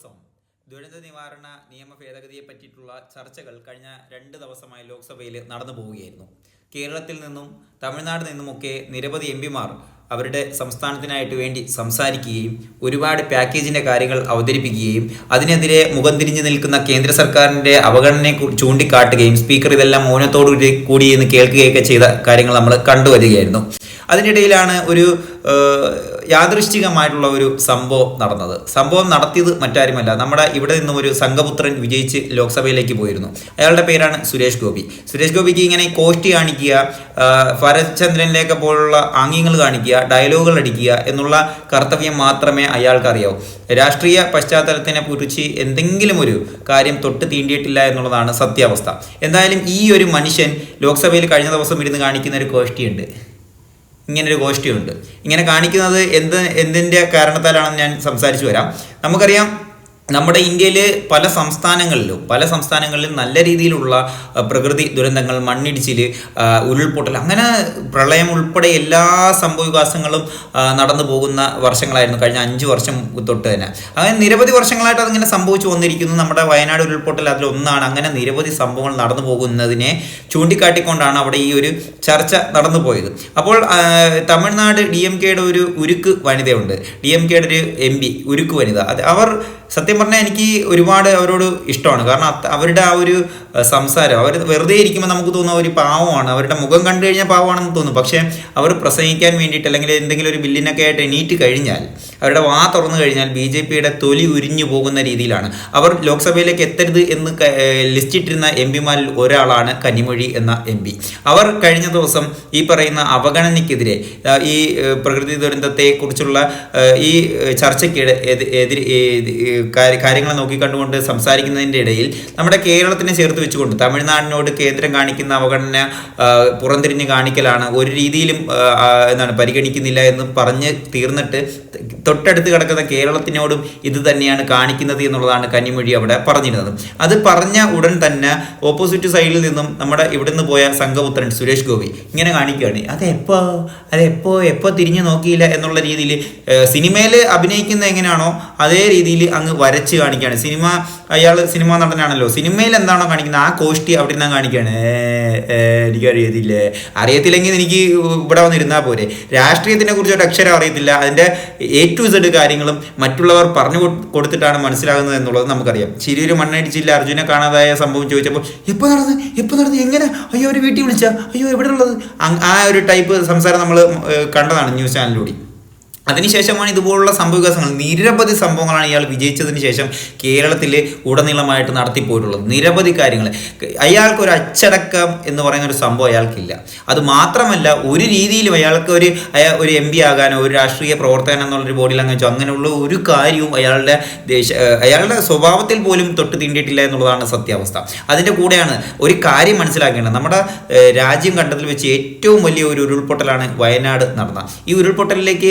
ദിവസം ദുരന്ത നിവാരണ നിയമ ഭേദഗതിയെ പറ്റിയിട്ടുള്ള ചർച്ചകൾ കഴിഞ്ഞ രണ്ട് ദിവസമായി ലോക്സഭയിൽ നടന്നു പോവുകയായിരുന്നു. കേരളത്തിൽ നിന്നും തമിഴ്നാട് നിന്നുമൊക്കെ നിരവധി എം പിമാർ അവരുടെ സംസ്ഥാനത്തിനായിട്ട് വേണ്ടി സംസാരിക്കുകയും ഒരുപാട് പാക്കേജിന്റെ കാര്യങ്ങൾ അവതരിപ്പിക്കുകയും അതിനെതിരെ മുഖം തിരിഞ്ഞു നിൽക്കുന്ന കേന്ദ്ര സർക്കാരിന്റെ അവഗണനയെ ചൂണ്ടിക്കാട്ടുകയും സ്പീക്കർ ഇതെല്ലാം മൗനത്തോടു കൂടി എന്ന് കേൾക്കുകയൊക്കെ ചെയ്ത കാര്യങ്ങൾ നമ്മൾ കണ്ടുവരികയായിരുന്നു. അതിനിടയിലാണ് ഒരു യാദൃശ്ചികമായിട്ടുള്ള ഒരു സംഭവം നടന്നത്. സംഭവം നടത്തിയത് മറ്റാരുമല്ല. നമ്മുടെ ഇവിടെ നിന്നും ഒരു സംഘപുത്രൻ വിജയിച്ച് ലോക്സഭയിലേക്ക് പോയിരുന്നു. അയാളുടെ പേരാണ് സുരേഷ് ഗോപി. സുരേഷ് ഗോപിക്ക് ഇങ്ങനെ കോഷ്ടി കാണിക്കുക ഭരത്ചന്ദ്രനിലേക്ക് ഭരത് ചന്ദ്രനിലേക്ക് പോലുള്ള ആംഗ്യങ്ങൾ കാണിക്കുക ഡയലോഗുകൾ അടിക്കുക എന്നുള്ള കർത്തവ്യം മാത്രമേ അയാൾക്ക് അറിയാവൂ രാഷ്ട്രീയ പശ്ചാത്തലത്തിനെ കുറിച്ച് എന്തെങ്കിലും ഒരു കാര്യം തൊട്ട് തീണ്ടിയിട്ടില്ല എന്നുള്ളതാണ് സത്യാവസ്ഥ. എന്തായാലും ഈ ഒരു മനുഷ്യൻ ലോക്സഭയിൽ കഴിഞ്ഞ ദിവസം ഇരുന്ന് കാണിക്കുന്ന ഒരു കോഷ്ടിയുണ്ട്. ഇങ്ങനൊരു ഗോഷ്ഠിയുണ്ട്. ഇങ്ങനെ കാണിക്കുന്നത് എന്ത് എന്തിന്റെ കാരണത്താലാണെന്ന് ഞാൻ സംസാരിച്ചു വരാം. നമുക്കറിയാം നമ്മുടെ ഇന്ത്യയിൽ പല സംസ്ഥാനങ്ങളിലും പല സംസ്ഥാനങ്ങളിലും നല്ല രീതിയിലുള്ള പ്രകൃതി ദുരന്തങ്ങൾ മണ്ണിടിച്ചിൽ ഉരുൾപൊട്ടൽ അങ്ങനെ പ്രളയം ഉൾപ്പെടെ എല്ലാ സംഭവവികാസങ്ങളും വികാസങ്ങളും നടന്നു പോകുന്ന വർഷങ്ങളായിരുന്നു കഴിഞ്ഞ അഞ്ച് വർഷം തൊട്ട് തന്നെ. അങ്ങനെ നിരവധി വർഷങ്ങളായിട്ട് അതിങ്ങനെ സംഭവിച്ചു വന്നിരിക്കുന്നു. നമ്മുടെ വയനാട് ഉരുൾപൊട്ടൽ അതിലൊന്നാണ് അങ്ങനെ നിരവധി സംഭവങ്ങൾ നടന്നു പോകുന്നതിനെ ചൂണ്ടിക്കാട്ടിക്കൊണ്ടാണ് അവിടെ ഈ ഒരു ചർച്ച നടന്നു പോയത്. അപ്പോൾ തമിഴ്നാട് ഡി എം കെയുടെ ഒരു ഉരുക്ക് വനിതയുണ്ട്. ഡി എം കെയുടെ ഒരു എം പി ഉരുക്ക് വനിത. അവർ സത്യം പറഞ്ഞാൽ എനിക്ക് ഒരുപാട് അവരോട് ഇഷ്ടമാണ്. കാരണം അവരുടെ ആ ഒരു സംസാരം അവർ വെറുതെ ഇരിക്കുമ്പോൾ നമുക്ക് തോന്നുന്ന ഒരു പാവമാണ്. അവരുടെ മുഖം കണ്ടു കഴിഞ്ഞാൽ പാവമാണെന്ന് തോന്നും. പക്ഷേ അവർ പ്രസംഗിക്കാൻ വേണ്ടിയിട്ട് അല്ലെങ്കിൽ എന്തെങ്കിലും ഒരു ബില്ലിനൊക്കെ ആയിട്ട് എണീറ്റ് കഴിഞ്ഞാൽ അവരുടെ വാ തുറന്നു കഴിഞ്ഞാൽ ബി ജെ പിയുടെ തൊലി ഉരിഞ്ഞു പോകുന്ന രീതിയിലാണ്. അവർ ലോക്സഭയിലേക്ക് എത്തരുത് എന്ന് ലിസ്റ്റിട്ടിരുന്ന എം പിമാരിൽ ഒരാളാണ് കന്നിമൊഴി എന്ന എം പി. അവർ കഴിഞ്ഞ ദിവസം ഈ പറയുന്ന അവഗണനയ്ക്കെതിരെ ഈ പ്രകൃതി ദുരന്തത്തെ കുറിച്ചുള്ള ഈ ചർച്ചയ്ക്ക് എതിരെ കാര്യങ്ങൾ നോക്കിക്കണ്ടുകൊണ്ട് സംസാരിക്കുന്നതിന്റെ ഇടയിൽ നമ്മുടെ കേരളത്തിനെ ചേർത്ത് വെച്ചുകൊണ്ട് തമിഴ്നാടിനോട് കേന്ദ്രം കാണിക്കുന്ന അവഗണന പുറംതിരിഞ്ഞ് കാണിക്കലാണ് ഒരു രീതിയിലും എന്താണ് പരിഗണിക്കുന്നില്ല എന്ന് പറഞ്ഞ് തീർന്നിട്ട് തൊട്ടടുത്ത് കിടക്കുന്ന കേരളത്തിനോടും ഇത് തന്നെയാണ് കാണിക്കുന്നത് എന്നുള്ളതാണ് കന്നിമൊഴി അവിടെ പറഞ്ഞിരുന്നത്. അത് പറഞ്ഞ ഉടൻ തന്നെ ഓപ്പോസിറ്റ് സൈഡിൽ നിന്നും നമ്മുടെ ഇവിടുന്ന് പോയ സംഘപുത്രൻ സുരേഷ് ഗോപി ഇങ്ങനെ കാണിക്കുകയാണ്. അതെപ്പോ? അതെപ്പോ? എപ്പോ തിരിഞ്ഞു നോക്കിയില്ല? എന്നുള്ള രീതിയിൽ സിനിമയിൽ അഭിനയിക്കുന്ന എങ്ങനെയാണോ അതേ രീതിയിൽ അങ്ങ് വരച്ച് കാണിക്കുകയാണ്. സിനിമ അയാൾ സിനിമാ നടനാണല്ലോ. സിനിമയിൽ എന്താണോ കാണിക്കുന്നത്? ആ കോഷ്ടി അവിടെ നിന്നാണ് കാണിക്കുകയാണ്. എനിക്ക് അറിയത്തില്ല അറിയത്തില്ലെങ്കിൽ എനിക്ക് ഇവിടെ വന്നിരുന്നാൽ പോരെ. രാഷ്ട്രീയത്തിനെ കുറിച്ച് ഒരു അക്ഷരം അറിയത്തില്ല. അതിന്റെ എ ടു സെഡ് കാര്യങ്ങളും മറ്റുള്ളവർ പറഞ്ഞു കൊടുത്തിട്ടാണ് മനസ്സിലാകുന്നത് എന്നുള്ളത് നമുക്കറിയാം. ചിരിയൊരു മണ്ണടിച്ചില്ല അർജുനെ കാണാതായ സംഭവം ചോദിച്ചപ്പോൾ എപ്പോൾ നടന്നു? എപ്പോൾ നടന്നു? എങ്ങനെ? അയ്യോ ഒരു വീട്ടിൽ വിളിച്ച? അയ്യോ എവിടെ ഉള്ളത് ആ ഒരു ടൈപ്പ് സംസാരം നമ്മൾ കണ്ടതാണ് ന്യൂസ് ചാനലിലൂടെ. അതിനുശേഷമാണ് ഇതുപോലുള്ള സംഭവവികാസങ്ങൾ. നിരവധി സംഭവങ്ങളാണ് ഇയാൾ വിജയിച്ചതിന് ശേഷം കേരളത്തിൽ ഉടനീളമായിട്ട് നടത്തിപ്പോയിട്ടുള്ളത്. നിരവധി കാര്യങ്ങൾ. അയാൾക്ക് ഒരു അച്ചടക്കം എന്ന് പറയുന്ന ഒരു സംഭവം അയാൾക്കില്ല. അത് മാത്രമല്ല ഒരു രീതിയിലും അയാൾക്ക് ഒരു ഒരു എം പി ആകാനോ ഒരു രാഷ്ട്രീയ പ്രവർത്തകൻ എന്നുള്ളൊരു ബോഡിയിൽ അങ്ങനെ അങ്ങനെയുള്ള ഒരു കാര്യവും അയാളുടെ ദേശ അയാളുടെ സ്വഭാവത്തിൽ പോലും തൊട്ട് തീണ്ടിയിട്ടില്ല എന്നുള്ളതാണ് സത്യാവസ്ഥ. അതിന്റെ കൂടെയാണ് ഒരു കാര്യം മനസ്സിലാക്കേണ്ടത്. നമ്മുടെ രാജ്യം കണ്ടതിൽ വെച്ച് ഏറ്റവും വലിയ ഒരു ഉരുൾപൊട്ടലാണ് വയനാട് നടന്ന ഈ ഉരുൾപൊട്ടലിലേക്ക്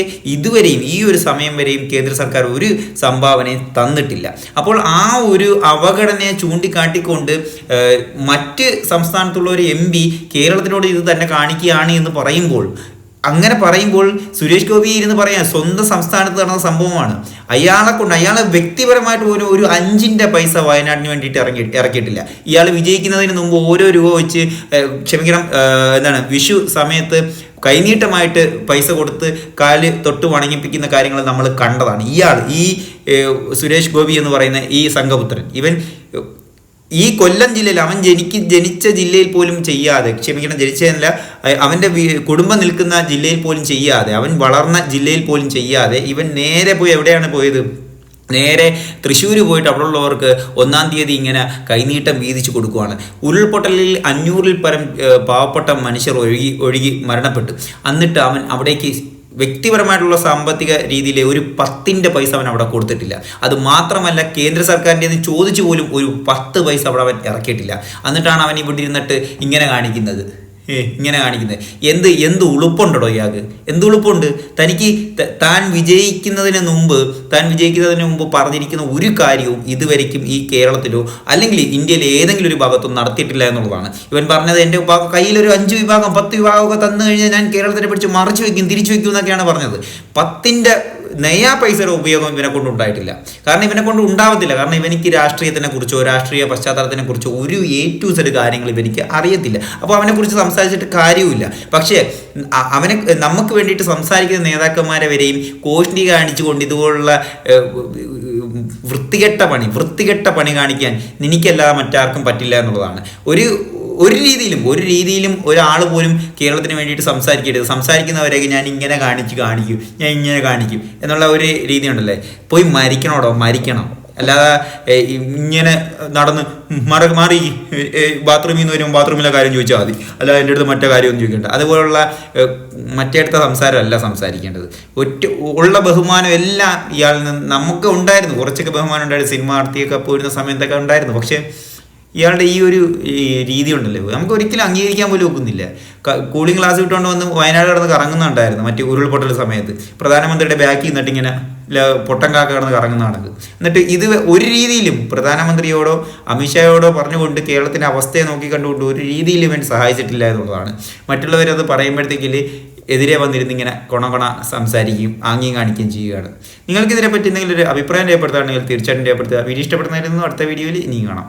ഇതുവരെയും ഈ ഒരു സമയം വരെയും കേന്ദ്ര സർക്കാർ ഒരു സംഭാവനയും തന്നിട്ടില്ല. അപ്പോൾ ആ ഒരു അവഗണനയെ ചൂണ്ടിക്കാട്ടിക്കൊണ്ട് മറ്റ് സംസ്ഥാനത്തുള്ള ഒരു എം പി കേരളത്തിനോട് ഇത് തന്നെ കാണിക്കുകയാണ് എന്ന് പറയുമ്പോൾ അങ്ങനെ പറയുമ്പോൾ സുരേഷ് ഗോപി ഇരുന്ന് പറയാം സ്വന്തം സംസ്ഥാനത്ത് നടന്ന സംഭവമാണ്. അയാളെ കൊണ്ട് അയാളെ വ്യക്തിപരമായിട്ട് പോലും ഒരു അഞ്ചിന്റെ പൈസ വയനാടിന് വേണ്ടിയിട്ട് ഇറങ്ങി ഇറക്കിയിട്ടില്ല. ഇയാൾ വിജയിക്കുന്നതിന് മുമ്പ് ഓരോ രൂപ വെച്ച് ക്ഷമിക്കണം എന്താണ് വിഷു സമയത്ത് കൈനീട്ടമായിട്ട് പൈസ കൊടുത്ത് കാൽ തൊട്ട് വണങ്ങിപ്പിക്കുന്ന കാര്യങ്ങൾ നമ്മൾ കണ്ടതാണ്. ഇയാൾ ഈ സുരേഷ് ഗോപി എന്ന് പറയുന്ന ഈ സംഘപുത്രൻ ഇവൻ ഈ കൊല്ലം ജില്ലയിൽ അവൻ ജനിക്ക് ജനിച്ച ജില്ലയിൽ പോലും ചെയ്യാതെ ക്ഷമിക്കണം ജനിച്ചതല്ല അവന്റെ കുടുംബം നിൽക്കുന്ന ജില്ലയിൽ പോലും ചെയ്യാതെ അവൻ വളർന്ന ജില്ലയിൽ പോലും ചെയ്യാതെ ഇവൻ നേരെ പോയി എവിടെയാണ് പോയത്? നേരെ തൃശ്ശൂർ പോയിട്ട് അവിടെ ഉള്ളവർക്ക് ഒന്നാം തീയതി ഇങ്ങനെ കൈനീട്ടം വീതിച്ചു കൊടുക്കുവാണ്. ഉരുൾപൊട്ടലിൽ അഞ്ഞൂറിൽ പരം പാവപ്പെട്ട മനുഷ്യർ ഒഴുകി ഒഴുകി മരണപ്പെട്ടു. എന്നിട്ട് അവൻ അവിടേക്ക് വ്യക്തിപരമായിട്ടുള്ള സാമ്പത്തിക രീതിയിൽ ഒരു പത്തിന്റെ പൈസ അവൻ അവിടെ കൊടുത്തിട്ടില്ല. അത് മാത്രമല്ല കേന്ദ്ര സർക്കാരിന്റെ ചോദിച്ചു പോലും ഒരു പത്ത് പൈസ അവിടെ അവൻ ഇറക്കിയിട്ടില്ല. എന്നിട്ടാണ് അവൻ ഇവിടെ ഇരുന്നിട്ട് ഇങ്ങനെ കാണിക്കുന്നത്. ഏ, ഇങ്ങനെ കാണിക്കുന്നത്. എന്ത് എന്ത് ഉളുപ്പുണ്ടോ ഇയാൾക്ക്? എന്ത് ഉളുപ്പുണ്ട്? തനിക്ക് താൻ വിജയിക്കുന്നതിന് മുമ്പ് താൻ വിജയിക്കുന്നതിന് മുമ്പ് പറഞ്ഞിരിക്കുന്ന ഒരു കാര്യവും ഇതുവരെക്കും ഈ കേരളത്തിലോ അല്ലെങ്കിൽ ഇന്ത്യയിലെ ഏതെങ്കിലും ഒരു ഭാഗത്തും നടത്തിയിട്ടില്ല എന്നുള്ളതാണ്. ഇവൻ പറഞ്ഞത് എന്റെ കയ്യിലൊരു അഞ്ച് വിഭാഗം പത്ത് വിഭാഗമൊക്കെ തന്നു കഴിഞ്ഞാൽ ഞാൻ കേരളത്തിനെ പിടിച്ച് മറിച്ചു വയ്ക്കും തിരിച്ചു വയ്ക്കും എന്നൊക്കെയാണ് പറഞ്ഞത്. പത്തിന്റെ നയാ പൈസയുടെ ഉപയോഗം ഇവനെ കൊണ്ട് ഉണ്ടായിട്ടില്ല. കാരണം ഇവനെ കൊണ്ട് ഉണ്ടാവത്തില്ല. കാരണം ഇവനിക്ക് രാഷ്ട്രീയത്തിനെ കുറിച്ചോ രാഷ്ട്രീയ പശ്ചാത്തലത്തിനെ കുറിച്ചോ ഒരു എ ടു സെഡ് കാര്യങ്ങൾ ഇവനിക്ക് അറിയത്തില്ല. അപ്പോൾ അവനെ കുറിച്ച് സംസാരിച്ചിട്ട് കാര്യവുമില്ല. പക്ഷേ അവനെ നമുക്ക് വേണ്ടിയിട്ട് സംസാരിക്കുന്ന നേതാക്കന്മാരെ വരെയും കോഷ്ടി കാണിച്ചുകൊണ്ട് ഇതുപോലുള്ള വൃത്തികെട്ട പണി വൃത്തികെട്ട പണി കാണിക്കാൻ എനിക്കല്ലാതെ മറ്റാർക്കും പറ്റില്ല എന്നുള്ളതാണ്. ഒരു ഒരു രീതിയിലും ഒരു രീതിയിലും ഒരാൾ പോലും കേരളത്തിന് വേണ്ടിയിട്ട് സംസാരിക്കരുത്. സംസാരിക്കുന്നവരെയൊക്കെ ഞാൻ ഇങ്ങനെ കാണിച്ച് കാണിക്കും ഞാൻ ഇങ്ങനെ കാണിക്കും എന്നുള്ള ഒരു രീതി ഉണ്ടല്ലേ പോയി മരിക്കണോടോ? മരിക്കണം. അല്ലാതെ ഇങ്ങനെ നടന്ന് മറ മാറി ബാത്റൂമിൽ നിന്ന് വരുമ്പോൾ ബാത്റൂമിലെ കാര്യം ചോദിച്ചാൽ മതി. അല്ല എന്റെ അടുത്ത് മറ്റേ കാര്യമൊന്നും ചോദിക്കേണ്ട. അതുപോലുള്ള മറ്റേ അടുത്ത സംസാരമല്ല സംസാരിക്കേണ്ടത്. ഒറ്റ ഉള്ള ബഹുമാനം എല്ലാം ഇയാളിൽ നിന്ന് നമുക്ക് ഉണ്ടായിരുന്നു. കുറച്ചൊക്കെ ബഹുമാനം ഉണ്ടായിരുന്നു. സിനിമ നടത്തിയൊക്കെ പോയിരുന്ന സമയത്തൊക്കെ ഉണ്ടായിരുന്നു. പക്ഷേ ഇയാളുടെ ഈ ഒരു രീതി ഉണ്ടല്ലോ. നമുക്ക് ഒരിക്കലും അംഗീകരിക്കാൻ പോലും ഒക്കുന്നില്ല. കൂളിംഗ് ഗ്ലാസ് ഇട്ടുകൊണ്ട് വന്ന് വയനാട് കടന്ന് കറങ്ങുന്നുണ്ടായിരുന്നു മറ്റേ ഉരുൾപൊട്ടൽ സമയത്ത്. പ്രധാനമന്ത്രിയുടെ ബാക്കിൽ നിന്നിട്ട് ഇങ്ങനെ പൊട്ടം കാക്ക കിടന്ന് കറങ്ങുന്ന നടക്ക് എന്നിട്ട് ഇത് ഒരു രീതിയിലും പ്രധാനമന്ത്രിയോടോ അമിത്ഷായോടോ പറഞ്ഞുകൊണ്ട് കേരളത്തിന്റെ അവസ്ഥയെ നോക്കിക്കണ്ടുകൊണ്ട് ഒരു രീതിയിലും ഇവൻ സഹായിച്ചിട്ടില്ല എന്നുള്ളതാണ്. മറ്റുള്ളവരത് പറയുമ്പോഴത്തേക്കിൽ എതിരെ വന്നിരുന്ന് ഇങ്ങനെ കൊണ കൊണ സംസാരിക്കുകയും ആംഗ്യം കാണിക്കുകയും ചെയ്യുകയാണ്. നിങ്ങൾക്കിതിനെ പറ്റി എന്തെങ്കിലും ഒരു അഭിപ്രായം രേഖപ്പെടുത്തുകയാണെങ്കിൽ തീർച്ചയായിട്ടും രേഖപ്പെടുത്തുക. വീഡിയോ ഇഷ്ടപ്പെടുന്നതായിരുന്നു അടുത്ത വീഡിയോയിൽ ഇനിയും കാണാം.